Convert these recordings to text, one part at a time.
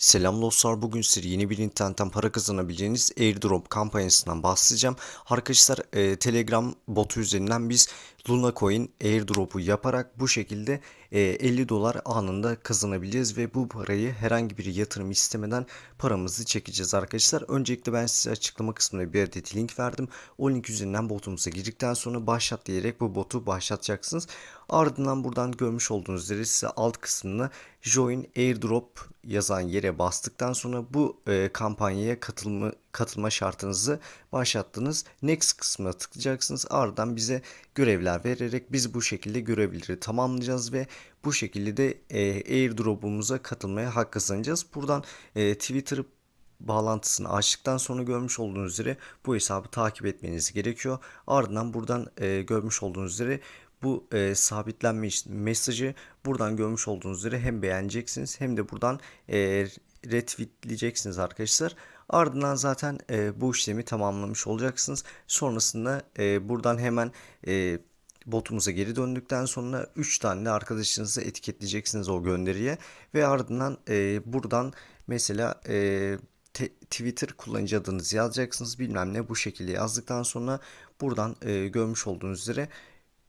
Selam dostlar bugün size yeni bir internetten para kazanabileceğiniz airdrop kampanyasından bahsedeceğim. Arkadaşlar e, Telegram botu üzerinden biz Luna Coin airdrop'u yaparak bu şekilde e, 50 dolar anında kazanabileceğiz ve bu parayı herhangi bir yatırım istemeden paramızı çekeceğiz arkadaşlar. Öncelikle ben size açıklama kısmına bir adet link verdim. O link üzerinden botumuza girdikten sonra başlat diyerek bu botu başlatacaksınız. Ardından buradan görmüş olduğunuz üzere size alt kısmına Join Airdrop yazan yere bastıktan sonra bu e, kampanyaya katılma katılma şartınızı başlattınız. Next kısmına tıklayacaksınız. Ardından bize görevler vererek biz bu şekilde görevleri tamamlayacağız ve bu şekilde de e, airdrop'umuza katılmaya hak kazanacağız. Buradan e, Twitter bağlantısını açtıktan sonra görmüş olduğunuz üzere bu hesabı takip etmeniz gerekiyor. Ardından buradan e, görmüş olduğunuz üzere bu e, sabitlenmiş mesajı buradan görmüş olduğunuz üzere hem beğeneceksiniz hem de buradan e, retweetleyeceksiniz arkadaşlar. Ardından zaten e, bu işlemi tamamlamış olacaksınız. Sonrasında e, buradan hemen e, botumuza geri döndükten sonra 3 tane de arkadaşınızı etiketleyeceksiniz o gönderiye ve ardından e, buradan mesela e, te- Twitter kullanıcı adınızı yazacaksınız bilmem ne bu şekilde yazdıktan sonra buradan e, görmüş olduğunuz üzere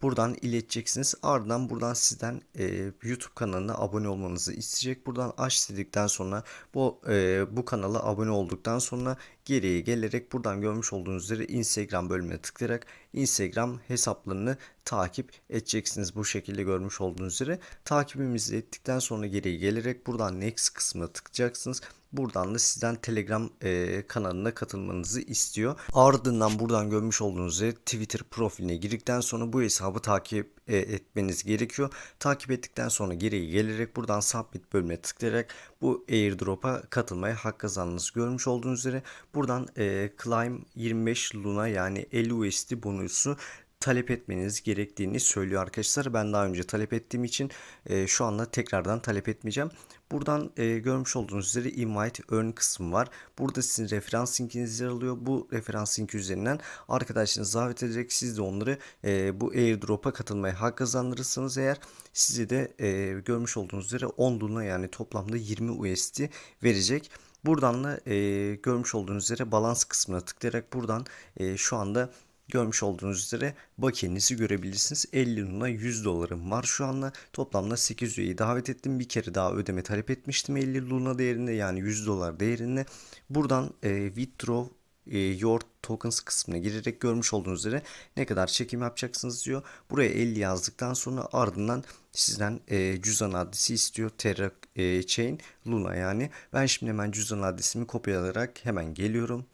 Buradan ileteceksiniz. Ardından buradan sizden e, YouTube kanalına abone olmanızı isteyecek. Buradan aç dedikten sonra bu e, bu kanala abone olduktan sonra geriye gelerek buradan görmüş olduğunuz üzere Instagram bölümüne tıklayarak Instagram hesaplarını takip edeceksiniz. Bu şekilde görmüş olduğunuz üzere takibimizi ettikten sonra geriye gelerek buradan next kısmına tıklayacaksınız. Buradan da sizden Telegram e, kanalına katılmanızı istiyor. Ardından buradan görmüş olduğunuz üzere Twitter profiline girdikten sonra bu hesabı takip e, etmeniz gerekiyor. Takip ettikten sonra geriye gelerek buradan Submit bölümüne tıklayarak bu airdrop'a katılmaya hak kazandığınızı görmüş olduğunuz üzere buradan e, Climb 25 Luna yani 50 USD bonusu talep etmeniz gerektiğini söylüyor arkadaşlar. Ben daha önce talep ettiğim için e, şu anda tekrardan talep etmeyeceğim. Buradan e, görmüş olduğunuz üzere invite earn kısmı var. Burada sizin referans linkiniz yer alıyor. Bu referans linki üzerinden arkadaşlarınızı davet ederek siz de onları e, bu airdrop'a katılmaya hak kazandırırsanız eğer size de e, görmüş olduğunuz üzere 10 luna yani toplamda 20 USD verecek. Buradan da e, görmüş olduğunuz üzere balans kısmına tıklayarak buradan e, şu anda görmüş olduğunuz üzere bakiyenizi görebilirsiniz. 50 luna 100 dolarım var şu anda. Toplamda 800 üyeyi davet ettim. Bir kere daha ödeme talep etmiştim 50 luna değerinde yani 100 dolar değerinde. Buradan e, withdraw e, your tokens kısmına girerek görmüş olduğunuz üzere ne kadar çekim yapacaksınız diyor. Buraya 50 yazdıktan sonra ardından sizden e, cüzdan adresi istiyor. Terra e, Chain Luna yani. Ben şimdi hemen cüzdan adresimi kopyalayarak hemen geliyorum.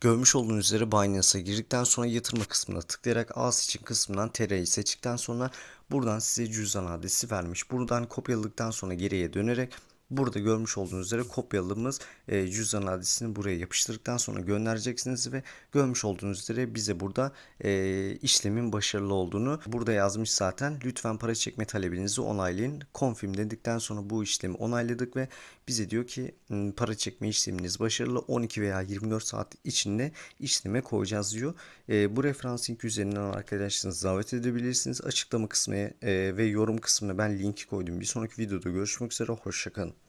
Görmüş olduğunuz üzere Binance'a girdikten sonra yatırma kısmına tıklayarak ağız için kısmından TR'yi seçtikten sonra buradan size cüzdan adresi vermiş. Buradan kopyaladıktan sonra geriye dönerek Burada görmüş olduğunuz üzere kopyaladığımız e, cüzdan adresini buraya yapıştırdıktan sonra göndereceksiniz ve görmüş olduğunuz üzere bize burada e, işlemin başarılı olduğunu burada yazmış zaten. Lütfen para çekme talebinizi onaylayın. Confirm dedikten sonra bu işlemi onayladık ve bize diyor ki "Hmm, para çekme işleminiz başarılı 12 veya 24 saat içinde işleme koyacağız diyor. E, bu referans link üzerinden arkadaşlarınızı davet edebilirsiniz. Açıklama kısmına e, ve yorum kısmına ben linki koydum. Bir sonraki videoda görüşmek üzere. Hoşçakalın.